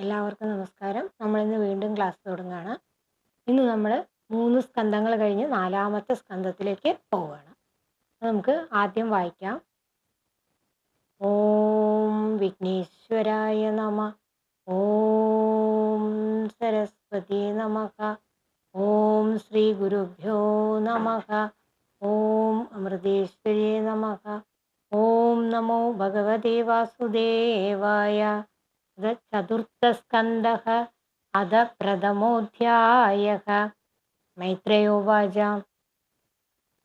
എല്ലാവർക്കും നമസ്കാരം. നമ്മൾ ഇന്ന് വീണ്ടും ക്ലാസ് തുടങ്ങുകയാണ് ഇന്ന് നമ്മൾ മൂന്ന് സ്കന്ധങ്ങൾ കഴിഞ്ഞ് നാലാമത്തെ സ്കന്ധത്തിലേക്ക് പോവുകയാണ്. നമുക്ക് ആദ്യം വായിക്കാം. ഓം വിഘ്നേശ്വരായ നമ. ഓം സരസ്വതി നമഃ. ഓം ശ്രീ ഗുരുഭ്യോ നമഃ. ഓം അമൃതേശ്വരി നമഃ. ഓം നമോ ഭഗവതേ വാസുദേവായ. चतुर्थस्कन्दः अथ प्रथमोऽध्यायः। मैत्रेयोवाच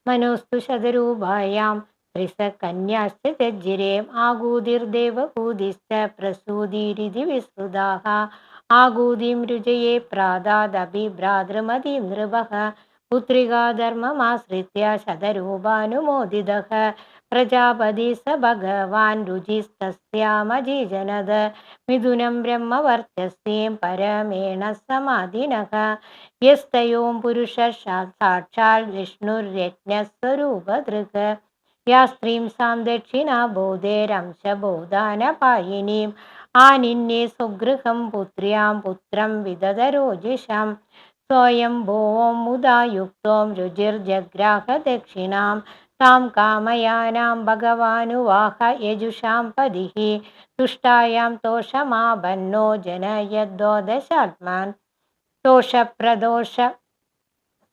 मनोस्तु शतरूपायां त्रिसकन्याश्च त्यज्जिरेम् आगूदिर्देवकूदिश्च प्रसूदिरिति विस्तृताः आगूदिं रुजये प्रादादपि भ्रातृमतीं नृपः। पुत्रिका धर्ममाश्रित्य शतरूपानुमोदितः പ്രജാപതി സ ഭഗവാൻ രുചിസ്തസ്യാമജീജനത് മിഥുനം ബ്രഹ്മവർച്ചസ്യേം പരമേണ സമാധിനഃ. യസ്തയോം പുരുഷ സാക്ഷാൽ വിഷ്ണുരജ്ഞസ്വരൂപദൃക്. യാ സ്ത്രീം സാം ദക്ഷിണാബോധേരംശബോധാനപായിനീം ആനിന്യെ സുഗൃഹം പുത്ര്യാം പുത്രം വിദതരോജിഷാം സ്വയം ഭോം മുദാ യുക്തോം രുചിർജഗ്രാഹ താം കാമയാനാം ഭഗവാനുവാഹ യജുഷാം പതിഹി തുഷ്ടായാം തോഷമാപന്നോ ജനയദ്ദോദശാത്മാൻ തോഷപ്രദോഷ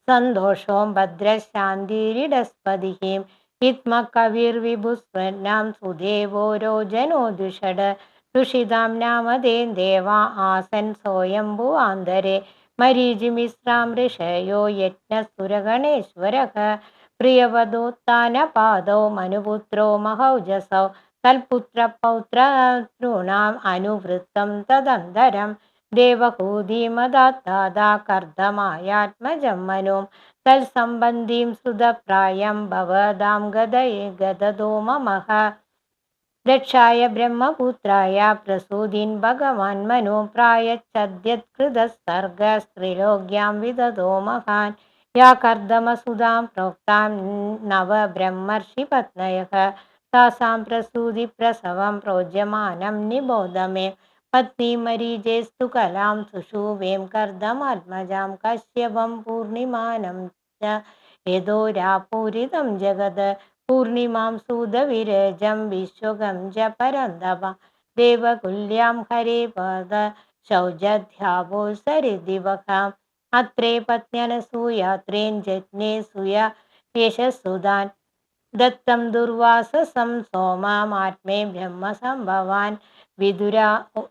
സന്തോഷോം ഭദ്രശാന്തിരിടസ്പതിഹീം ഹിത്മകവിർവിഭുസ്വന്നാം സുദേവോ രോജനോ ദുഷട് തുഷിതാം നാമദേൻ ദേവാ ആസൻ സ്വയംഭുവാന്തരെ മരീചിമിശ്രാം ഋഷയോ യജ്ഞസുരഗണേശ്വരക പ്രിയവധൂത്താനപാദോ മനുപുത്രോ മഹൗജസൗ തൽപുത്രപൗത്രॄണാം അനുവൃത്തം തദന്തരം ദേവകൂതിമദാത്താതാ കർദ്ദമായാത്മജം മനും തൽസംബന്ധീം സുതപ്രായം ഭവതാം ഗതയെ ഗതതോ മമഹ. ദക്ഷായ ബ്രഹ്മപുത്രായ പ്രസൂതിൻ ഭഗവാൻ മനോ പ്രായച്ഛദ്യത്കൃതസർഗ സ്ത്രീലോക്യാം വിതതോ മഹാൻ. या कर्दमसुधां प्रोक्तां नवब्रह्मर्षिपत्नयः तासां प्रसूतिप्रसवं प्रोज्यमानं निबोध मे पत्नीमरीजेस्तु कलां सुषुवें कर्दमात्मजां कश्यपं पूर्णिमानं च यदोरापूरितं जगत् पूर्णिमां सुदविरजं विश्वगं च परन्दव देवकुल्यां हरे पद शौजध्यावो അത്രേ പത്നനസൂയ അത്രേം ജജ്ഞേസൂയ യശസ്സുതാൻ ദത്തം ദുർവാസസം സോമാമാത്മേ ബ്രഹ്മസംഭവാൻ വിദുരാ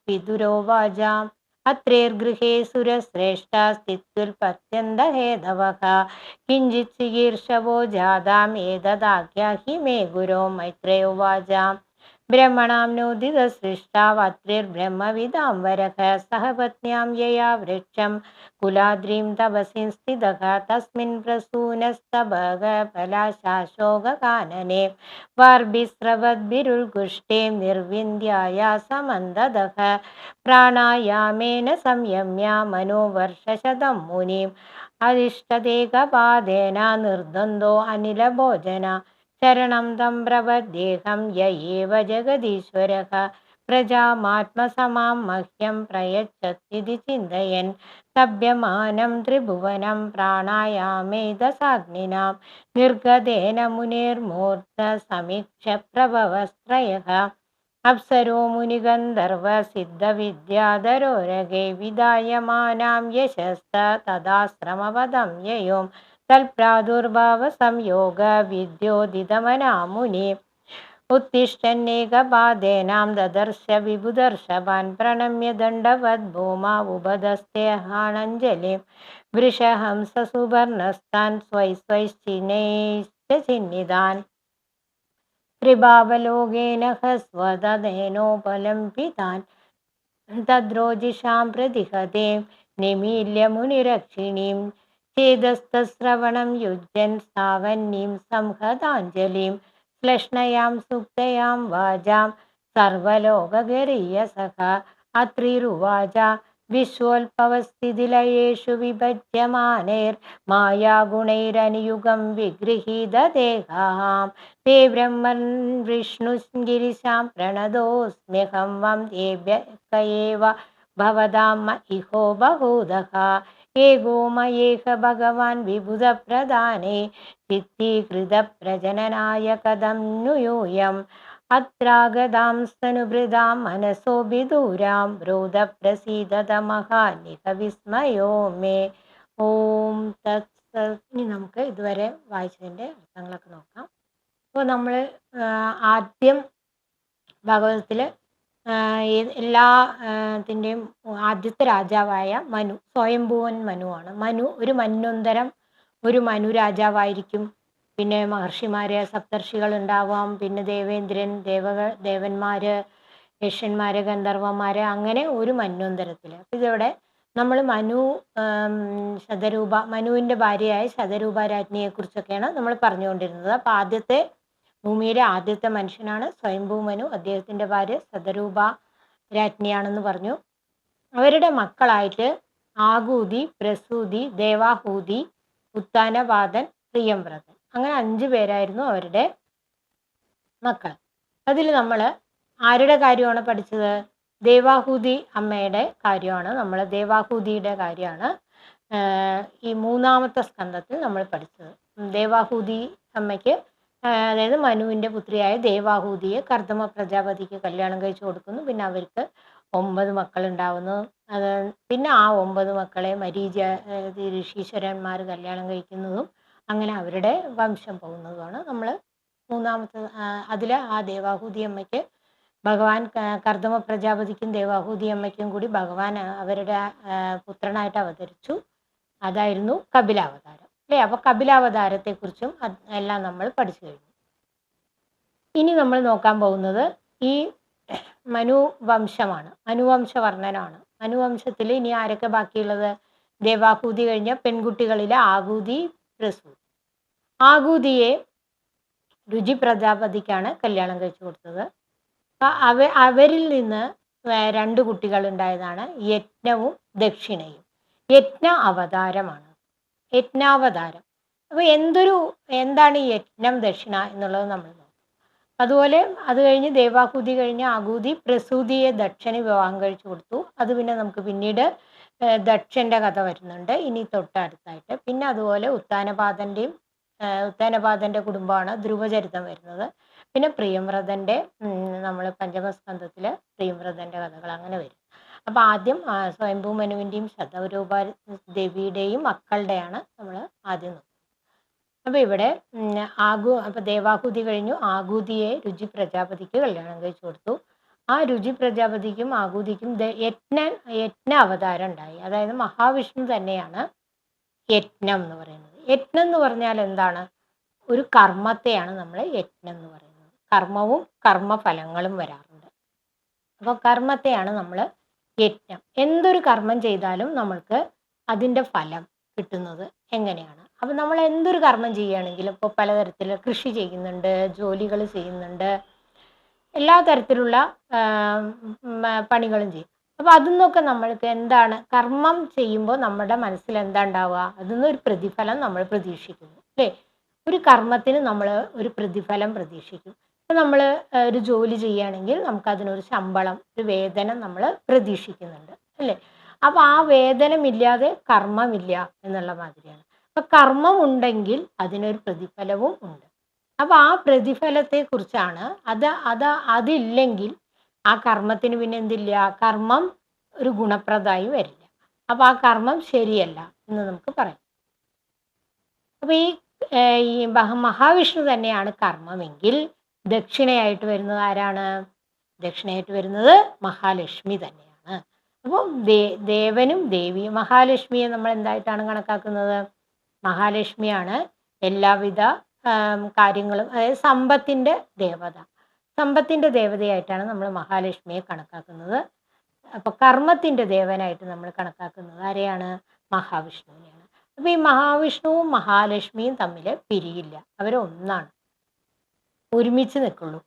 വിദുരോവാചാം അത്രേർഗൃഹേ സുരശ്രേഷ്ഠ സ്ഥിത്യുൽപത്യന്തഹേതവഃ കിഞ്ചിത് ചികീർഷവോ ജാതാം ഏതദാഖ്യാഹി മേ ഗുരോ മൈത്രേയോവാചാം ബ്രഹ്മണാംനോ ദിതസൃഷ്ടാവത്രിർബ്രഹ്മവിദാം വരക സഹപത്ന്യാം യയാ വൃക്ഷം കുലാദ്രീം തപസിൻ സ്ഥിതക തസ്മിൻ പ്രസൂനസ്തഭക പലാശാശോകാനനെ വാർഭിസ്രവദ്ഭിരുൽഗുഷ്ടേം നിർവിന്ദ്യായ സമന്തതക പ്രാണായാമേന സംയമ്യ മനോവർഷശതം മുനിം അധിഷ്ഠതേകപാദേന നിർദ്വന്ദ്വോ അനിലഭോജന ശരണം തം പ്രപദ്ദേഹം യ ഏവ ജഗദീശ്വര. പ്രജാമാത്മസമാം മഹ്യം പ്രയച്ഛത്തിതി ചിന്തയൻ. തഭ്യമാനം ത്രിഭുവനം പ്രാണായാമേതസാഗ്നിനാം. നിർഗതേന മുനിർമൂർത്ത സമീക്ഷ പ്രഭവസ്ത്രയ അപ്സരോ മുനിഗന്ധർവസിദ്ധവിദ്യാധരോരകൈ വിദായമാനാം യശസ്ത തദാശ്രമപദം യയോം. തൽപ്രാദുർഭാവ സംയോഗ വിദ്യോദിതമനാമുനി. ഉത്തിഷ്ടന്നേകപാദേനാം ദദർശ വിഭുദർശവാൻ പ്രണമ്യ ദണ്ഡവദ്ഭൂമ ഉപദസ്തേഹാണഞ്ജലിം. വൃഷഹംസസുവർണസ്ഥാൻ സ്വൈ സ്വൈശ്ചിനൈശ്ച ചിഹ്നിതാൻ ത്രിഭാവലോകേന ഹസ്വതനോപലംബിതാൻ തദ്രോജിഷാം പ്രതിഹതേം നിമീല്യ മുനിരക്ഷിണീം छेदस्तश्रवणं युज्यन् सावन्नीं सावन्नञ्जलिं श्लश्नयां वाजां सर्वलोकगरीयसः अत्रिरुवाजा विश्वोल्पवस्थितिलयेषु विभज्यमानैर्मायागुणैरनियुगं विगृहीतदेहां ते ब्रह्मन् विष्णुगिरिशां प्रणदोऽस्म्यहं वं देव्य एव भवदाम् म इहो बहुधः മയേക ഭഗവാൻ വിബുധപ്രധാനേ ചിത്തീകൃത പ്രജനനായ കഥം നുയൂയം അത്രാഗതാം സ്തനുഭൃതാം മനസോ വിദൂരാം ബ്രൂത പ്രസീദത മഹാനിക വിസ്മയോ മേ ഓം തത്സ ഇനി നമുക്ക് ഇതുവരെ വായിച്ചതിന്റെ അർത്ഥങ്ങളൊക്കെ നോക്കാം. അപ്പോൾ നമ്മൾ ആദ്യം ഭാഗവതത്തിൽ എല്ലാ ത്തിന്റെയും ആദ്യത്തെ രാജാവായ മനു സ്വയംഭൂവൻ മനുവാണ്. മനു ഒരു മന്വന്തരം ഒരു മനു രാജാവായിരിക്കും. പിന്നെ മഹർഷിമാർ സപ്തർഷികൾ ഉണ്ടാവാം. പിന്നെ ദേവേന്ദ്രൻ ദേവകൾ ദേവന്മാർ യക്ഷന്മാർ ഗന്ധർവന്മാർ അങ്ങനെ ഒരു മന്വന്തരത്തിൽ ഇതിവിടെ നമ്മൾ മനു ശതരൂപ മനുവിന്റെ ഭാര്യയായ ശതരൂപ രാജ്ഞിയെക്കുറിച്ചൊക്കെയാണ് നമ്മൾ പറഞ്ഞുകൊണ്ടിരുന്നത്. അപ്പോൾ ആദ്യത്തെ ഭൂമിയിലെ ആദ്യത്തെ മനുഷ്യനാണ് സ്വയംഭൂ മനു അദ്ദേഹത്തിന്റെ ഭാര്യ സദരൂപ രാജ്ഞിയാണെന്ന് പറഞ്ഞു. അവരുടെ മക്കളായിട്ട് ആകൂതി പ്രസൂതി ദേവാഹൂതി ഉത്താനപാതൻ പ്രിയംവ്രതൻ. അങ്ങനെ അഞ്ചു പേരായിരുന്നു അവരുടെ മക്കൾ. അതിൽ നമ്മൾ ആരുടെ കാര്യമാണ് പഠിച്ചത്? ദേവാഹൂതി അമ്മയുടെ കാര്യമാണ്. നമ്മൾ ദേവാഹൂതിയുടെ കാര്യമാണ് ഈ മൂന്നാമത്തെ സ്കന്ധത്തിൽ നമ്മൾ പഠിച്ചത്. ദേവാഹൂതി അമ്മയ്ക്ക് അതായത് മനുവിന്റെ പുത്രിയായ ദേവാഹൂതിയെ കർദമ പ്രജാപതിക്ക് കല്യാണം കഴിച്ചു കൊടുക്കുന്നു. പിന്നെ അവർക്ക് ഒമ്പത് മക്കളുണ്ടാവുന്നു. അത് പിന്നെ ആ ഒമ്പത് മക്കളെ മരീച ഋഷീശ്വരന്മാർ കല്യാണം കഴിക്കുന്നതും അങ്ങനെ അവരുടെ വംശം പോകുന്നതുമാണ്. നമ്മൾ മൂന്നാമത്തെ അതിൽ ആ ദേവാഹൂതി അമ്മയ്ക്ക് ഭഗവാൻ കർദമ പ്രജാപതിക്കും ദേവാഹൂതി അമ്മയ്ക്കും കൂടി ഭഗവാൻ അവരുടെ പുത്രനായിട്ട് അവതരിച്ചു. അതായിരുന്നു കപിലാവതാരം. അല്ലേ? അപ്പോൾ കപിലാവതാരത്തെക്കുറിച്ചും എല്ലാം നമ്മൾ പഠിച്ചു കഴിഞ്ഞു. ഇനി നമ്മൾ നോക്കാൻ പോകുന്നത് ഈ മനുവംശമാണ്. മനുവംശ വർണനമാണ് മനുവംശത്തിൽ ഇനി ആരൊക്കെ ബാക്കിയുള്ളത്? ദേവാഹൂതി കഴിഞ്ഞ പെൺകുട്ടികളിലെ ആകൂതി പ്രസൂതി ആകൂതിയെ രുചി പ്രജാപതിക്കാണ് കല്യാണം കഴിച്ചു കൊടുത്തത്. അവ അവരിൽ നിന്ന് രണ്ട് കുട്ടികൾ ഉണ്ടായതാണ് യജ്ഞവും ദക്ഷിണയും. യജ്ഞ അവതാരമാണ്. യജ്ഞാവതാരം. അപ്പോൾ എന്തൊരു എന്താണ് ഈ യജ്ഞം ദക്ഷിണ എന്നുള്ളത് നമ്മൾ നോക്കും. അതുപോലെ അത് കഴിഞ്ഞ് ദേവാഹൂതി കഴിഞ്ഞ് ആകൂതി പ്രസൂതിയെ ദക്ഷന് വിവാഹം കഴിച്ചു കൊടുത്തു. അത് പിന്നെ നമുക്ക് പിന്നീട് ദക്ഷന്റെ കഥ വരുന്നുണ്ട്. ഇനി തൊട്ടടുത്തായിട്ട്. പിന്നെ അതുപോലെ ഉത്താനപാതന്റെയും ഉത്താനപാതന്റെ കുടുംബമാണ് ധ്രുവചരിതം വരുന്നത്. പിന്നെ പ്രിയംവ്രതന്റെ നമ്മൾ പഞ്ചമസ്കന്ധത്തിൽ പ്രിയംവ്രതന്റെ കഥകൾ അങ്ങനെ വരും. അപ്പോൾ ആദ്യം സ്വയംഭൂ മനുവിന്റെയും ശതരൂപ ദേവിയുടെയും മക്കളുടെയാണ് നമ്മൾ ആദ്യം നോക്കുന്നത്. അപ്പോൾ ഇവിടെ ആഗു അപ്പോൾ ദേവാഹൂതി കഴിഞ്ഞു. ആകൂതിയെ രുചി പ്രജാപതിക്ക് കല്യാണം കഴിച്ചു കൊടുത്തു. ആ രുചി പ്രജാപതിക്കും ആകൂതിക്കും യജ്ഞ യജ്ഞ അവതാരം ഉണ്ടായി. അതായത് മഹാവിഷ്ണു തന്നെയാണ് യജ്ഞം എന്ന് പറയുന്നത്. യജ്ഞം എന്ന് പറഞ്ഞാൽ എന്താണ്? ഒരു കർമ്മത്തെയാണ് നമ്മൾ യജ്ഞം എന്ന് പറയുന്നത്. കർമ്മവും കർമ്മഫലങ്ങളും വരാറുണ്ട്. അപ്പോൾ കർമ്മത്തെയാണ് നമ്മൾ യജ്ഞം എന്തൊരു കർമ്മം ചെയ്താലും നമ്മൾക്ക് അതിന്റെ ഫലം കിട്ടുന്നത് എങ്ങനെയാണ്? അപ്പം നമ്മൾ എന്തൊരു കർമ്മം ചെയ്യുകയാണെങ്കിലും ഇപ്പോൾ പലതരത്തിൽ കൃഷി ചെയ്യുന്നുണ്ട് ജോലികൾ ചെയ്യുന്നുണ്ട് എല്ലാ തരത്തിലുള്ള പണികളും ചെയ്യും. അപ്പോൾ അതിന്നൊക്കെ നമ്മൾക്ക് എന്താണ് കർമ്മം ചെയ്യുമ്പോൾ നമ്മുടെ മനസ്സിൽ എന്താ ഉണ്ടാവുക? അതിന്ന് ഒരു പ്രതിഫലം നമ്മൾ പ്രതീക്ഷിക്കുന്നു അല്ലേ? ഒരു കർമ്മത്തിന് നമ്മൾ ഒരു പ്രതിഫലം പ്രതീക്ഷിക്കും. ഇപ്പം നമ്മൾ ഒരു ജോലി ചെയ്യുകയാണെങ്കിൽ നമുക്ക് അതിനൊരു ശമ്പളം ഒരു വേതനം നമ്മൾ പ്രതീക്ഷിക്കുന്നുണ്ട് അല്ലേ? അപ്പോൾ ആ വേതനമില്ലാതെ കർമ്മമില്ല എന്നുള്ള മാതിരിയാണ്. അപ്പം കർമ്മം ഉണ്ടെങ്കിൽ അതിനൊരു പ്രതിഫലവും ഉണ്ട്. അപ്പോൾ ആ പ്രതിഫലത്തെക്കുറിച്ചാണ് അത് അത് അതില്ലെങ്കിൽ ആ കർമ്മത്തിന് പിന്നെ എന്തില്ല? കർമ്മം ഒരു ഗുണപ്രദമായി വരില്ല. അപ്പോൾ ആ കർമ്മം ശരിയല്ല എന്ന് നമുക്ക് പറയാം. അപ്പോൾ ഈ മഹാവിഷ്ണു തന്നെയാണ് കർമ്മമെങ്കിൽ ദക്ഷിണയായിട്ട് വരുന്നത് ആരാണ്? ദക്ഷിണയായിട്ട് വരുന്നത് മഹാലക്ഷ്മി തന്നെയാണ്. അപ്പോൾ ദേ ദേവനും ദേവിയും മഹാലക്ഷ്മിയെ നമ്മൾ എന്തായിട്ടാണ് കണക്കാക്കുന്നത്? മഹാലക്ഷ്മിയാണ് എല്ലാവിധ കാര്യങ്ങളും അതായത് സമ്പത്തിന്റെ ദേവത. സമ്പത്തിന്റെ ദേവതയായിട്ടാണ് നമ്മൾ മഹാലക്ഷ്മിയെ കണക്കാക്കുന്നത്. അപ്പോൾ കർമ്മത്തിന്റെ ദേവനായിട്ട് നമ്മൾ കണക്കാക്കുന്നത് ആരെയാണ്? മഹാവിഷ്ണുവിനെയാണ്. അപ്പോൾ ഈ മഹാവിഷ്ണുവും മഹാലക്ഷ്മിയും തമ്മിൽ പിരിയില്ല. അവരൊന്നാണ്. ഒരുമിച്ച് നിൽക്കുള്ളൂ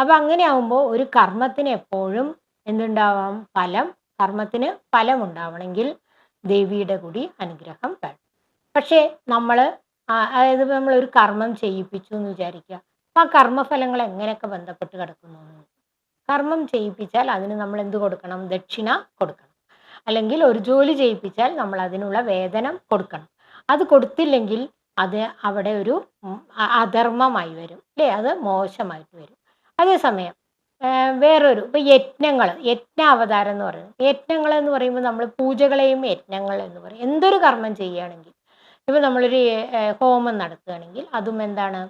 അപ്പം അങ്ങനെ ആവുമ്പോൾ ഒരു കർമ്മത്തിന് എപ്പോഴും എന്തുണ്ടാവാം? ഫലം കർമ്മത്തിന് ഫലം ഉണ്ടാവണമെങ്കിൽ ദേവിയുടെ കൂടി അനുഗ്രഹം വേണം. പക്ഷേ നമ്മൾ അതായത് നമ്മൾ ഒരു കർമ്മം ചെയ്യിപ്പിച്ചു എന്ന് വിചാരിക്കുക. അപ്പം ആ കർമ്മഫലങ്ങൾ എങ്ങനെയൊക്കെ ബന്ധപ്പെട്ട് കിടക്കുന്നു? കർമ്മം ചെയ്യിപ്പിച്ചാൽ അതിന് നമ്മൾ എന്ത് കൊടുക്കണം? ദക്ഷിണ കൊടുക്കണം. അല്ലെങ്കിൽ ഒരു ജോലി ചെയ്യിപ്പിച്ചാൽ നമ്മൾ അതിനുള്ള വേതനം കൊടുക്കണം. അത് കൊടുത്തില്ലെങ്കിൽ അത് അവിടെ ഒരു അധർമ്മമായി വരും അല്ലേ? അത് മോശമായിട്ട് വരും. അതേസമയം വേറൊരു ഇപ്പം യജ്ഞങ്ങൾ യജ്ഞ അവതാരം എന്ന് പറയുന്നത്. യജ്ഞങ്ങൾ എന്ന് പറയുമ്പോൾ നമ്മൾ പൂജകളെയും യജ്ഞങ്ങൾ എന്ന് പറയും. എന്തൊരു കർമ്മം ചെയ്യുകയാണെങ്കിൽ ഇപ്പം നമ്മളൊരു ഹോമം നടത്തുകയാണെങ്കിൽ അതും എന്താണ്?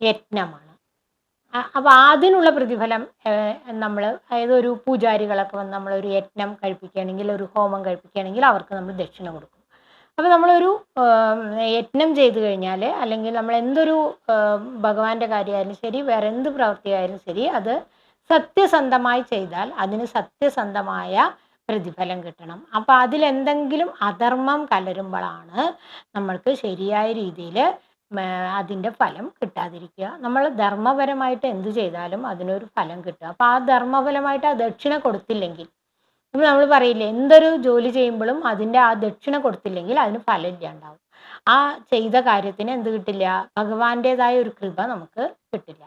യജ്ഞമാണ് അപ്പോൾ അതിനുള്ള പ്രതിഫലം നമ്മൾ അതായത് ഒരു പൂജാരികളൊക്കെ വന്ന് നമ്മളൊരു യജ്ഞം കഴിപ്പിക്കുകയാണെങ്കിൽ ഒരു ഹോമം കഴിപ്പിക്കുകയാണെങ്കിൽ അവർക്ക് നമ്മൾ ദക്ഷിണ കൊടുക്കും. അപ്പോൾ നമ്മളൊരു യത്നം ചെയ്തു കഴിഞ്ഞാൽ അല്ലെങ്കിൽ നമ്മൾ എന്തൊരു ഭഗവാന്റെ കാര്യമായാലും ശരി വേറെ എന്ത് പ്രവൃത്തിയായാലും ശരി അത് സത്യസന്ധമായി ചെയ്താൽ അതിന് സത്യസന്ധമായ പ്രതിഫലം കിട്ടണം. അപ്പോൾ അതിലെന്തെങ്കിലും അധർമ്മം കലരുമ്പോഴാണ് നമ്മൾക്ക് ശരിയായ രീതിയിൽ അതിന്റെ ഫലം കിട്ടാതിരിക്കുക. നമ്മൾ ധർമ്മപരമായിട്ട് എന്ത് ചെയ്താലും അതിനൊരു ഫലം കിട്ടുക. അപ്പോൾ ആ ധർമ്മപരമായിട്ട് ആ ദക്ഷിണ കൊടുത്തില്ലെങ്കിൽ ഇപ്പം നമ്മൾ പറയില്ലേ എന്തൊരു ജോലി ചെയ്യുമ്പോഴും അതിന്റെ ആ ദക്ഷിണ കൊടുത്തില്ലെങ്കിൽ അതിന് ഫലമില്ല ഉണ്ടാവും. ആ ചെയ്ത കാര്യത്തിന് എന്ത് കിട്ടില്ല? ഭഗവാന്റേതായ ഒരു കൃപ നമുക്ക് കിട്ടില്ല.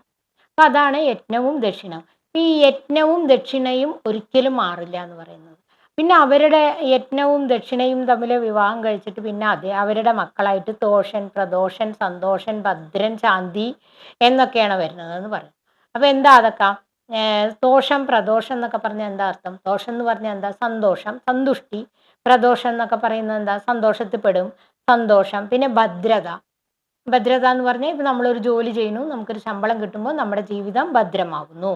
അപ്പൊ അതാണ് യജ്ഞവും ദക്ഷിണവും. ഈ യജ്ഞവും ദക്ഷിണയും ഒരിക്കലും മാറില്ല എന്ന് പറയുന്നത്. പിന്നെ അവരുടെ യജ്ഞവും ദക്ഷിണയും തമ്മിൽ വിവാഹം കഴിച്ചിട്ട് പിന്നെ അതെ അവരുടെ മക്കളായിട്ട് തോഷൻ പ്രദോഷൻ സന്തോഷൻ ഭദ്രൻ ശാന്തി എന്നൊക്കെയാണ് വരുന്നത് എന്ന് പറയും അപ്പൊ എന്താ അതൊക്കെ? ദോഷം പ്രദോഷം എന്നൊക്കെ പറഞ്ഞാൽ എന്താ അർത്ഥം? ദോഷം എന്ന് പറഞ്ഞാൽ എന്താ? സന്തോഷം സന്തുഷ്ടി പ്രദോഷം എന്നൊക്കെ പറയുന്നത് എന്താ? സന്തോഷത്തിൽ പെടും സന്തോഷം പിന്നെ ഭദ്രത. ഭദ്രത എന്ന് പറഞ്ഞാൽ ഇപ്പം നമ്മളൊരു ജോലി ചെയ്യുന്നു നമുക്കൊരു ശമ്പളം കിട്ടുമ്പോൾ നമ്മുടെ ജീവിതം ഭദ്രമാകുന്നു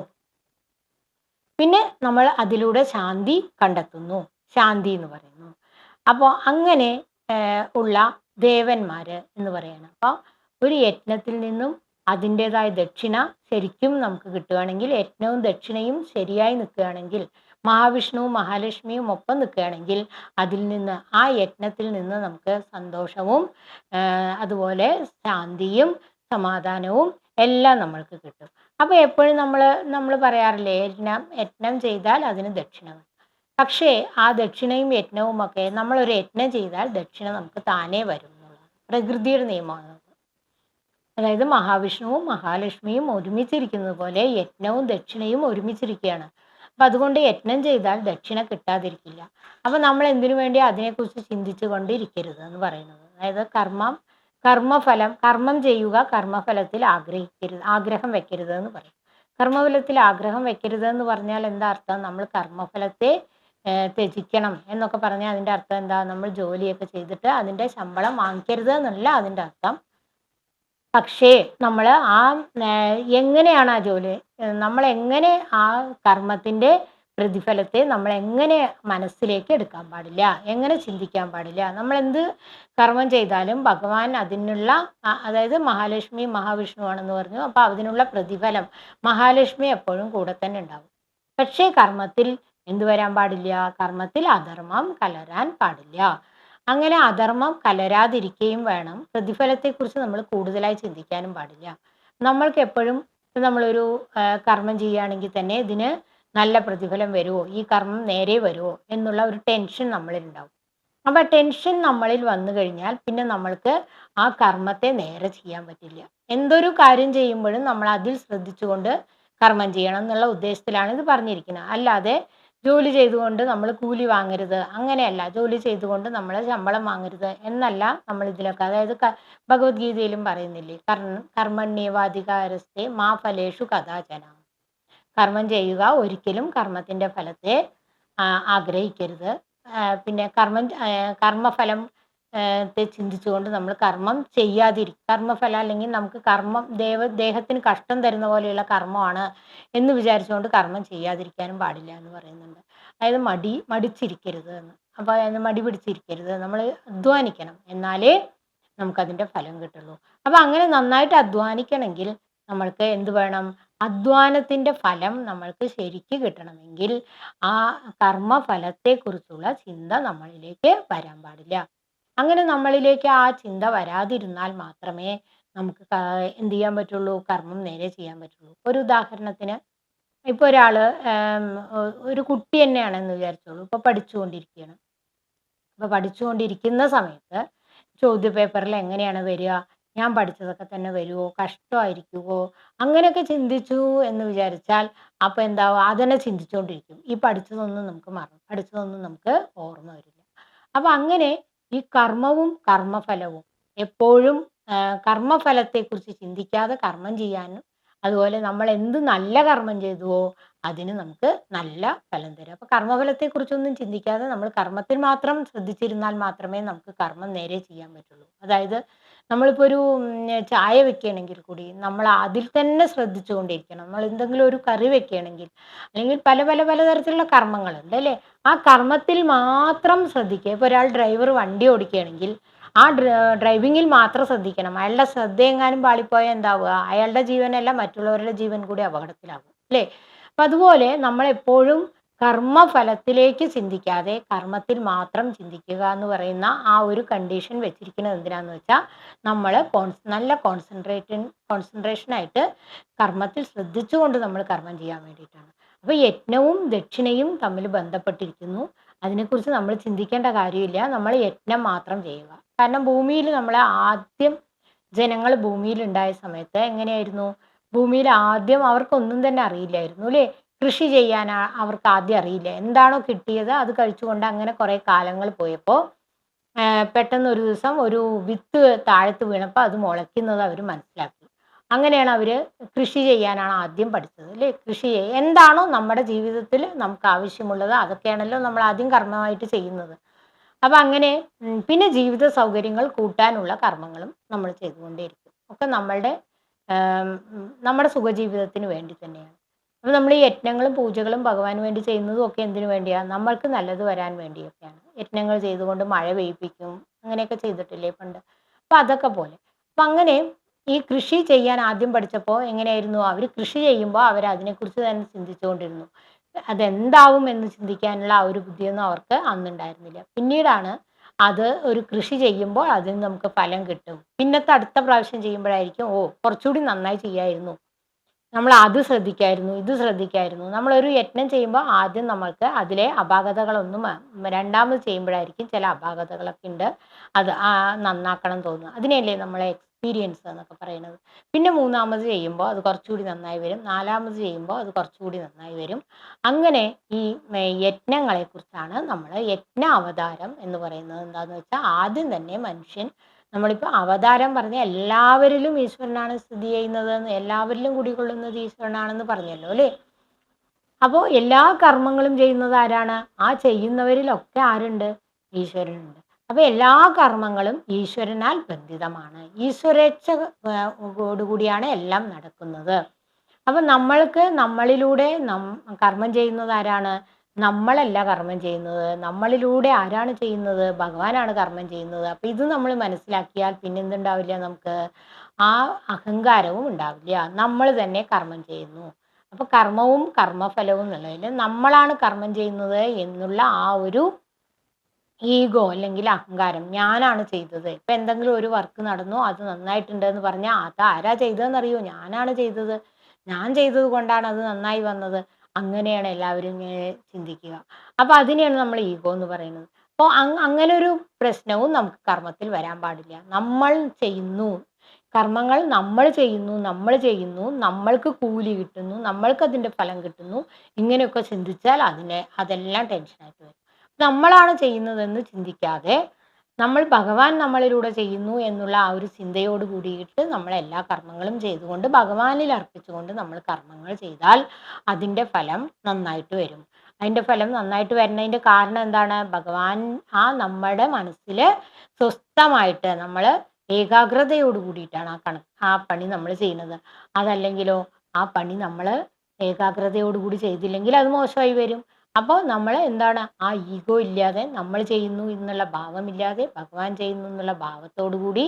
പിന്നെ നമ്മൾ അതിലൂടെ ശാന്തി കണ്ടെത്തുന്നു ശാന്തി എന്ന് പറയുന്നു. അപ്പോൾ അങ്ങനെ ഉള്ള ദേവന്മാർ എന്ന് പറയണം. അപ്പോൾ ഒരു യജ്ഞത്തിൽ നിന്നും അതിന്റെതായ ദക്ഷിണ ശരിക്കും നമുക്ക് കിട്ടുകയാണെങ്കിൽ യജ്ഞവും ദക്ഷിണയും ശരിയായി നിൽക്കുകയാണെങ്കിൽ മഹാവിഷ്ണുവും മഹാലക്ഷ്മിയും ഒപ്പം നിൽക്കുകയാണെങ്കിൽ അതിൽ നിന്ന് ആ യജ്ഞത്തിൽ നിന്ന് നമുക്ക് സന്തോഷവും അതുപോലെ ശാന്തിയും സമാധാനവും എല്ലാം നമ്മൾക്ക് കിട്ടും. അപ്പോൾ എപ്പോഴും നമ്മൾ നമ്മൾ പറയാറില്ലേ യജ്ഞം യജ്ഞം ചെയ്താൽ അതിന് ദക്ഷിണ പക്ഷേ ആ ദക്ഷിണയും യജ്ഞവും ഒക്കെ നമ്മളൊരു യജ്ഞം ചെയ്താൽ ദക്ഷിണ നമുക്ക് താനേ വരും പ്രകൃതിയുടെ നിയമമാണ്. അതായത് മഹാവിഷ്ണുവും മഹാലക്ഷ്മിയും ഒരുമിച്ചിരിക്കുന്നത് പോലെ യജ്ഞവും ദക്ഷിണയും ഒരുമിച്ചിരിക്കുകയാണ്. അപ്പം അതുകൊണ്ട് യജ്ഞം ചെയ്താൽ ദക്ഷിണ കിട്ടാതിരിക്കില്ല. അപ്പം നമ്മൾ എന്തിനു വേണ്ടി അതിനെക്കുറിച്ച് ചിന്തിച്ചു കൊണ്ടിരിക്കരുത് എന്ന് പറയുന്നത്. അതായത് കർമ്മം കർമ്മഫലം കർമ്മം ചെയ്യുക കർമ്മഫലത്തിൽ ആഗ്രഹിക്കരുത് ആഗ്രഹം വെക്കരുത് എന്ന് പറയും. കർമ്മഫലത്തിൽ ആഗ്രഹം വെക്കരുത് എന്ന് പറഞ്ഞാൽ എന്താ അർത്ഥം? നമ്മൾ കർമ്മഫലത്തെ ത്യജിക്കണം എന്നൊക്കെ പറഞ്ഞാൽ അതിന്റെ അർത്ഥം എന്താ? നമ്മൾ ജോലിയൊക്കെ ചെയ്തിട്ട് അതിന്റെ ശമ്പളം വാങ്ങിക്കരുത് എന്നല്ല അതിന്റെ അർത്ഥം. പക്ഷേ നമ്മൾ ആ എങ്ങനെയാണ് ആ ജോലി? നമ്മൾ എങ്ങനെ ആ കർമ്മത്തിന്റെ പ്രതിഫലത്തെ നമ്മൾ എങ്ങനെ മനസ്സിലേക്ക് എടുക്കാൻ പാടില്ല? എങ്ങനെ ചിന്തിക്കാൻ പാടില്ല? നമ്മൾ എന്ത് കർമ്മം ചെയ്താലും ഭഗവാൻ അതിനുള്ള അതായത് മഹാലക്ഷ്മി മഹാവിഷ്ണുവാണെന്ന് പറഞ്ഞു. അപ്പോൾ അതിനുള്ള പ്രതിഫലം മഹാലക്ഷ്മി എപ്പോഴും കൂടെ തന്നെ ഉണ്ടാവും. പക്ഷേ കർമ്മത്തിൽ എന്തു വരാൻ പാടില്ല? കർമ്മത്തിൽ അധർമ്മം കലരാൻ പാടില്ല. അങ്ങനെ അധർമ്മം കലരാതിരിക്കുകയും വേണം. പ്രതിഫലത്തെക്കുറിച്ച് നമ്മൾ കൂടുതലായി ചിന്തിക്കാനും പാടില്ല. നമ്മൾക്ക് എപ്പോഴും നമ്മളൊരു കർമ്മം ചെയ്യുകയാണെങ്കിൽ തന്നെ ഇതിന് നല്ല പ്രതിഫലം വരുമോ? ഈ കർമ്മം നേരെ വരുമോ? എന്നുള്ള ഒരു ടെൻഷൻ നമ്മളിൽ ഉണ്ടാവും അപ്പോൾ ടെൻഷൻ നമ്മളിൽ വന്നു കഴിഞ്ഞാൽ പിന്നെ നമ്മൾക്ക് ആ കർമ്മത്തെ നേരെ ചെയ്യാൻ പറ്റില്ല. എന്തൊരു കാര്യം ചെയ്യുമ്പോഴും നമ്മൾ അതിൽ ശ്രദ്ധിച്ചുകൊണ്ട് കർമ്മം ചെയ്യണം എന്നുള്ള ഉദ്ദേശത്തിലാണ് ഇത് പറഞ്ഞിരിക്കുന്നത്. അല്ലാതെ ജോലി ചെയ്തുകൊണ്ട് നമ്മൾ കൂലി വാങ്ങരുത്. അങ്ങനെയല്ല. ജോലി ചെയ്തുകൊണ്ട് നമ്മൾ ശമ്പളം വാങ്ങരുത് എന്നല്ല നമ്മൾ ഇതിലൊക്കെ അതായത് ഭഗവത്ഗീതയിലും പറയുന്നില്ലേ കർമ്മ കർമ്മണ്യവാധികാരസ്ഥെ മാ ഫലേഷു കഥാചന. കർമ്മം ചെയ്യുക ഒരിക്കലും കർമ്മത്തിന്റെ ഫലത്തെ ആഗ്രഹിക്കരുത്. പിന്നെ കർമ്മം കർമ്മഫലം ചിന്തിച്ചുകൊണ്ട് നമ്മൾ കർമ്മം ചെയ്യാതിരിക്കും കർമ്മഫലം അല്ലെങ്കിൽ നമുക്ക് കർമ്മം ദേവ ദേഹത്തിന് കഷ്ടം തരുന്ന പോലെയുള്ള കർമ്മമാണ് എന്ന് വിചാരിച്ചുകൊണ്ട് കർമ്മം ചെയ്യാതിരിക്കാനും പാടില്ല എന്ന് പറയുന്നുണ്ട്. അതായത് മടി മടിച്ചിരിക്കരുത് എന്ന്. അപ്പോൾ മടി പിടിച്ചിരിക്കരുത്. നമ്മൾ അധ്വാനിക്കണം. എന്നാലേ നമുക്കതിന്റെ ഫലം കിട്ടുള്ളൂ. അപ്പോൾ അങ്ങനെ നന്നായിട്ട് അധ്വാനിക്കണമെങ്കിൽ നമ്മൾക്ക് എന്ത് വേണം? അധ്വാനത്തിന്റെ ഫലം നമ്മൾക്ക് ശരിക്ക് കിട്ടണമെങ്കിൽ ആ കർമ്മഫലത്തെക്കുറിച്ചുള്ള ചിന്ത നമ്മളിലേക്ക് വരാൻ പാടില്ല. അങ്ങനെ നമ്മളിലേക്ക് ആ ചിന്ത വരാതിരുന്നാൽ മാത്രമേ നമുക്ക് എന്ത് ചെയ്യാൻ പറ്റുള്ളൂ? കർമ്മം നേരെ ചെയ്യാൻ പറ്റുള്ളൂ. ഒരു ഉദാഹരണത്തിന് ഇപ്പോൾ ഒരാൾ ഒരു കുട്ടി തന്നെയാണെന്ന് വിചാരിച്ചോളൂ. ഇപ്പോൾ പഠിച്ചുകൊണ്ടിരിക്കുകയാണ് അപ്പോൾ പഠിച്ചുകൊണ്ടിരിക്കുന്ന സമയത്ത് ചോദ്യ പേപ്പറിൽ എങ്ങനെയാണ് വരിക? ഞാൻ പഠിച്ചതൊക്കെ തന്നെ വരുമോ കഷ്ടമായിരിക്കുമോ അങ്ങനെയൊക്കെ ചിന്തിച്ചു എന്ന് വിചാരിച്ചാൽ അപ്പോൾ എന്താവും? അതന്നെ ചിന്തിച്ചുകൊണ്ടിരിക്കും. ഈ പഠിച്ചതൊന്നും നമുക്ക് മറന്നു പഠിച്ചതൊന്നും നമുക്ക് ഓർമ്മ വരില്ല. അപ്പം അങ്ങനെ ഈ കർമ്മവും കർമ്മഫലവും എപ്പോഴും കർമ്മഫലത്തെക്കുറിച്ച് ചിന്തിക്കാതെ കർമ്മം ചെയ്യാനും അതുപോലെ നമ്മൾ എന്ത് നല്ല കർമ്മം ചെയ്തുവോ അതിന് നമുക്ക് നല്ല ഫലം തരും. അപ്പോൾ കർമ്മഫലത്തെക്കുറിച്ചൊന്നും ചിന്തിക്കാതെ നമ്മൾ കർമ്മത്തിൽ മാത്രം ശ്രദ്ധിച്ചിരുന്നാൽ മാത്രമേ നമുക്ക് കർമ്മം നേരെ ചെയ്യാൻ പറ്റുള്ളൂ. അതായത് നമ്മളിപ്പോൾ ഒരു ചായ വെക്കുകയാണെങ്കിൽ കൂടി നമ്മൾ അതിൽ തന്നെ ശ്രദ്ധിച്ചു കൊണ്ടിരിക്കണം. നമ്മൾ എന്തെങ്കിലും ഒരു കറി വെക്കുകയാണെങ്കിൽ അല്ലെങ്കിൽ പല പല പല പലതരത്തിലുള്ള കർമ്മങ്ങളുണ്ട് അല്ലേ? ആ കർമ്മത്തിൽ മാത്രം ശ്രദ്ധിക്കുക. ഇപ്പോൾ ഒരാൾ ഡ്രൈവർ വണ്ടി ഓടിക്കുകയാണെങ്കിൽ ആ ഡ്ര- ഡ്രൈവിങ്ങിൽ മാത്രം ശ്രദ്ധിക്കണം. അയാളുടെ ശ്രദ്ധ എങ്ങാനും പാളിപ്പോയാൽ എന്താവുക? അയാളുടെ ജീവനല്ല മറ്റുള്ളവരുടെ ജീവൻ കൂടി അപകടത്തിലാകും അല്ലേ? അപ്പം അതുപോലെ നമ്മളെപ്പോഴും കർമ്മഫലത്തിലേക്ക് ചിന്തിക്കാതെ കർമ്മത്തിൽ മാത്രം ചിന്തിക്കുക എന്ന് പറയുന്ന ആ ഒരു കണ്ടീഷൻ വെച്ചിരിക്കുന്നത് എന്തിനാന്ന് വെച്ചാൽ നമ്മൾ കോൺസ് നല്ല കോൺസെൻട്രേറ്റ് കോൺസെൻട്രേഷനായിട്ട് കർമ്മത്തിൽ ശ്രദ്ധിച്ചുകൊണ്ട് നമ്മൾ കർമ്മം ചെയ്യാൻ വേണ്ടിയിട്ടാണ്. അപ്പോൾ യജ്ഞവും ദക്ഷിണയും തമ്മിൽ ബന്ധപ്പെട്ടിരിക്കുന്നു. അതിനെക്കുറിച്ച് നമ്മൾ ചിന്തിക്കേണ്ട കാര്യമില്ല. നമ്മൾ യജ്ഞം മാത്രം ചെയ്യുക. കാരണം ഭൂമിയിൽ നമ്മൾ ആദ്യം ജനങ്ങൾ ഭൂമിയിൽ ഉണ്ടായ സമയത്ത് എങ്ങനെയായിരുന്നു? ഭൂമിയിൽ ആദ്യം അവർക്കൊന്നും തന്നെ അറിയില്ലായിരുന്നു അല്ലേ? കൃഷി ചെയ്യാൻ അവർക്ക് ആദ്യം അറിയില്ല. എന്താണോ കിട്ടിയത് അത് കഴിച്ചുകൊണ്ട് അങ്ങനെ കുറേ കാലങ്ങൾ പോയപ്പോൾ പെട്ടെന്ന് ഒരു ദിവസം ഒരു വിത്ത് താഴത്ത് വീണപ്പോൾ അത് മുളയ്ക്കുന്നത് അവർ മനസ്സിലാക്കി. അങ്ങനെയാണ് അവർ കൃഷി ചെയ്യാനാണ് ആദ്യം പഠിച്ചത് അല്ലേ? കൃഷി എന്താണോ നമ്മുടെ ജീവിതത്തിൽ നമുക്ക് ആവശ്യമുള്ളത് അതൊക്കെയാണല്ലോ നമ്മൾ ആദ്യം കർമ്മമായിട്ട് ചെയ്യുന്നത്. അപ്പം അങ്ങനെ പിന്നെ ജീവിത സൗകര്യങ്ങൾ കൂട്ടാനുള്ള കർമ്മങ്ങളും നമ്മൾ ചെയ്തുകൊണ്ടേയിരിക്കും. ഒക്കെ നമ്മളുടെ നമ്മുടെ സുഖജീവിതത്തിന് വേണ്ടി തന്നെയാണ്. അപ്പം നമ്മൾ ഈ യജ്ഞങ്ങളും പൂജകളും ഭഗവാന് വേണ്ടി ചെയ്യുന്നതും ഒക്കെ എന്തിനു വേണ്ടിയാണ് നമ്മൾക്ക് നല്ലത് വരാൻ വേണ്ടിയൊക്കെയാണ്. യജ്ഞങ്ങൾ ചെയ്തുകൊണ്ട് മഴ പെയ്യിപ്പിക്കും അങ്ങനെയൊക്കെ ചെയ്തിട്ടില്ലേ പണ്ട്. അപ്പം അതൊക്കെ പോലെ. അപ്പം അങ്ങനെ ഈ കൃഷി ചെയ്യാൻ ആദ്യം പഠിച്ചപ്പോൾ എങ്ങനെയായിരുന്നു? അവർ കൃഷി ചെയ്യുമ്പോൾ അവർ അതിനെക്കുറിച്ച് തന്നെ ചിന്തിച്ചുകൊണ്ടിരുന്നു. അതെന്താവും എന്ന് ചിന്തിക്കാനുള്ള ആ ഒരു ബുദ്ധിയൊന്നും അവർക്ക് അന്നുണ്ടായിരുന്നില്ല. പിന്നീടാണ് അത് ഒരു കൃഷി ചെയ്യുമ്പോൾ അതിന് നമുക്ക് ഫലം കിട്ടും. പിന്നത്തെ അടുത്ത പ്രാവശ്യം ചെയ്യുമ്പോഴായിരിക്കും ഓ കുറച്ചുകൂടി നന്നായി ചെയ്യായിരുന്നു. നമ്മൾ അത് ശ്രദ്ധിക്കായിരുന്നു ഇത് ശ്രദ്ധിക്കായിരുന്നു. നമ്മളൊരു യജ്ഞം ചെയ്യുമ്പോൾ ആദ്യം നമ്മൾക്ക് അതിലെ അപാകതകളൊന്നും രണ്ടാമത് ചെയ്യുമ്പോഴായിരിക്കും ചില അപാകതകളൊക്കെ ഉണ്ട്. അത് നന്നാക്കണം തോന്നുക. അതിനെയല്ലേ നമ്മളെ എക്സ്പീരിയൻസ് എന്നൊക്കെ പറയുന്നത്. പിന്നെ മൂന്നാമത് ചെയ്യുമ്പോൾ അത് കുറച്ചുകൂടി നന്നായി വരും. നാലാമത് ചെയ്യുമ്പോൾ അത് കുറച്ചുകൂടി നന്നായി വരും. അങ്ങനെ ഈ യജ്ഞങ്ങളെക്കുറിച്ചാണ് നമ്മൾ യജ്ഞ അവതാരം എന്ന് പറയുന്നത് എന്താണെന്ന് വെച്ചാൽ ആദ്യം തന്നെ മനുഷ്യൻ നമ്മളിപ്പോൾ അവതാരം പറഞ്ഞ എല്ലാവരിലും ഈശ്വരനാണ് സ്ഥിതി ചെയ്യുന്നത് എല്ലാവരിലും കുടികൊള്ളുന്നത് ഈശ്വരനാണെന്ന് പറഞ്ഞല്ലോ അല്ലേ? അപ്പോൾ എല്ലാ കർമ്മങ്ങളും ചെയ്യുന്നത് ആരാണ്? ആ ചെയ്യുന്നവരിലൊക്കെ ആരുണ്ട്? ഈശ്വരനുണ്ട്. അപ്പോൾ എല്ലാ കർമ്മങ്ങളും ഈശ്വരനാൽ ബന്ധിതമാണ്. ഈശ്വരേച്ഛ കൂടിയാണ് എല്ലാം നടക്കുന്നത്. അപ്പം നമ്മൾക്ക് നമ്മളിലൂടെ നം കർമ്മം ചെയ്യുന്നത് ആരാണ്? നമ്മളല്ല കർമ്മം ചെയ്യുന്നത്. നമ്മളിലൂടെ ആരാണ് ചെയ്യുന്നത്? ഭഗവാനാണ് കർമ്മം ചെയ്യുന്നത്. അപ്പം ഇത് നമ്മൾ മനസ്സിലാക്കിയാൽ പിന്നെ എന്തുണ്ടാവില്ല നമുക്ക്? ആ അഹങ്കാരവും ഉണ്ടാവില്ല. നമ്മൾ തന്നെ കർമ്മം ചെയ്യുന്നു. അപ്പോൾ കർമ്മവും കർമ്മഫലവും എന്നുള്ളതിൽ നമ്മളാണ് കർമ്മം ചെയ്യുന്നത് എന്നുള്ള ആ ഒരു ഈഗോ അല്ലെങ്കിൽ അഹങ്കാരം ഞാനാണ് ചെയ്തത്. ഇപ്പം എന്തെങ്കിലും ഒരു വർക്ക് നടന്നു അത് നന്നായിട്ടുണ്ട് എന്ന് പറഞ്ഞാൽ അത് ആരാ ചെയ്തതെന്നറിയോ? ഞാനാണ് ചെയ്തത്. ഞാൻ ചെയ്തത് കൊണ്ടാണ് അത് നന്നായി വന്നത്. അങ്ങനെയാണ് എല്ലാവരും ചിന്തിക്കുക. അപ്പോൾ അതിനെയാണ് നമ്മൾ ഈഗോ എന്ന് പറയുന്നത്. അപ്പോൾ അങ്ങനെ ഒരു പ്രശ്നവും നമുക്ക് കർമ്മത്തിൽ വരാൻ പാടില്ല. നമ്മൾ ചെയ്യുന്നു. കർമ്മങ്ങൾ നമ്മൾ ചെയ്യുന്നു നമ്മൾ ചെയ്യുന്നു നമ്മൾക്ക് കൂലി കിട്ടുന്നു നമ്മൾക്ക് അതിന്റെ ഫലം കിട്ടുന്നു. ഇങ്ങനെയൊക്കെ ചിന്തിച്ചാൽ അതിനെ അതെല്ലാം ടെൻഷനായിട്ട് വരും. നമ്മളാണ് ചെയ്യുന്നതെന്ന് ചിന്തിക്കാതെ നമ്മൾ ഭഗവാൻ നമ്മളിലൂടെ ചെയ്യുന്നു എന്നുള്ള ആ ഒരു ചിന്തയോട് കൂടിയിട്ട് നമ്മൾ എല്ലാ കർമ്മങ്ങളും ചെയ്തുകൊണ്ട് ഭഗവാനിൽ അർപ്പിച്ചുകൊണ്ട് നമ്മൾ കർമ്മങ്ങൾ ചെയ്താൽ അതിന്റെ ഫലം നന്നായിട്ട് വരും. അതിന്റെ ഫലം നന്നായിട്ട് വരുന്നതിന്റെ കാരണം എന്താണ്? ഭഗവാൻ ആ നമ്മുടെ മനസ്സിൽ സ്വസ്ഥമായിട്ട് നമ്മൾ ഏകാഗ്രതയോട് കൂടിയിട്ടാണ് ആ കണ ആ പണി നമ്മൾ ചെയ്യുന്നത്. അതല്ലെങ്കിലോ ആ പണി നമ്മൾ ഏകാഗ്രതയോട് കൂടി ചെയ്തില്ലെങ്കിൽ അത് മോശമായി വരും. അപ്പോൾ നമ്മൾ എന്താണ്? ആ ഈഗോ ഇല്ലാതെ നമ്മൾ ചെയ്യുന്നു എന്നുള്ള ഭാവമില്ലാതെ ഭഗവാൻ ചെയ്യുന്നു എന്നുള്ള ഭാവത്തോടു കൂടി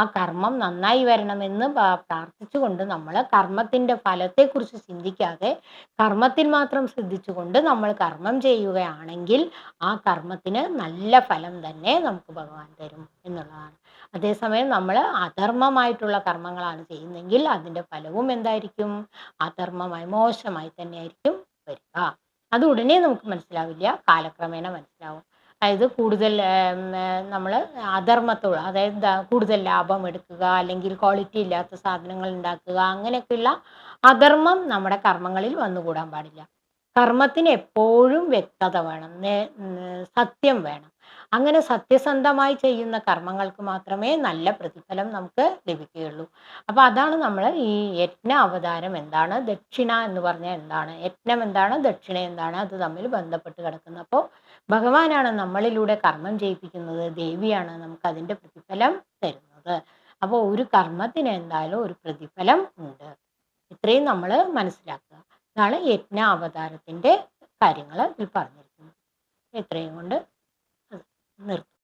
ആ കർമ്മം നന്നായി വരണമെന്ന് പ്രാർത്ഥിച്ചുകൊണ്ട് നമ്മൾ കർമ്മത്തിന്റെ ഫലത്തെക്കുറിച്ച് ചിന്തിക്കാതെ കർമ്മത്തിൽ മാത്രം ശ്രദ്ധിച്ചുകൊണ്ട് നമ്മൾ കർമ്മം ചെയ്യുകയാണെങ്കിൽ ആ കർമ്മത്തിന് നല്ല ഫലം തന്നെ നമുക്ക് ഭഗവാൻ തരും എന്നുള്ളതാണ്. അതേസമയം നമ്മൾ അധർമ്മമായിട്ടുള്ള കർമ്മങ്ങളാണ് ചെയ്യുന്നതെങ്കിൽ അതിന്റെ ഫലവും എന്തായിരിക്കും? അധർമ്മമായി മോശമായി തന്നെയായിരിക്കും വരിക. അത് ഉടനെ നമുക്ക് മനസ്സിലാവില്ല. കാലക്രമേണ മനസ്സിലാവും. അതായത് കൂടുതൽ നമ്മൾ അധർമ്മത്തോട് അതായത് കൂടുതൽ ലാഭം എടുക്കുക അല്ലെങ്കിൽ ക്വാളിറ്റി ഇല്ലാത്ത സാധനങ്ങൾ ഉണ്ടാക്കുക അങ്ങനെയൊക്കെയുള്ള അധർമ്മം നമ്മുടെ കർമ്മങ്ങളിൽ വന്നുകൂടാൻ പാടില്ല. കർമ്മത്തിന് എപ്പോഴും വ്യക്തത വേണം സത്യം വേണം. അങ്ങനെ സത്യസന്ധമായി ചെയ്യുന്ന കർമ്മങ്ങൾക്ക് മാത്രമേ നല്ല പ്രതിഫലം നമുക്ക് ലഭിക്കുകയുള്ളൂ. അപ്പോൾ അതാണ് നമ്മൾ ഈ യജ്ഞ അവതാരം എന്താണ് ദക്ഷിണ എന്ന് പറഞ്ഞാൽ എന്താണ് യജ്ഞം എന്താണ് ദക്ഷിണ എന്താണ് അത് തമ്മിൽ ബന്ധപ്പെട്ട് കിടക്കുന്നത് അപ്പോൾ ഭഗവാനാണ് നമ്മളിലൂടെ കർമ്മം ചെയ്യിപ്പിക്കുന്നത് ദേവിയാണ് നമുക്ക് അതിന്റെ പ്രതിഫലം തരുന്നത്. അപ്പോൾ ഒരു കർമ്മത്തിന് എന്തായാലും ഒരു പ്രതിഫലം ഉണ്ട്. ഇത്രയും നമ്മൾ മനസ്സിലാക്കുക. ഇതാണ് യജ്ഞ അവതാരത്തിന്റെ കാര്യങ്ങൾ ഇതിൽ പറഞ്ഞിരിക്കുന്നത്. ഇത്രയും കൊണ്ട് мертв.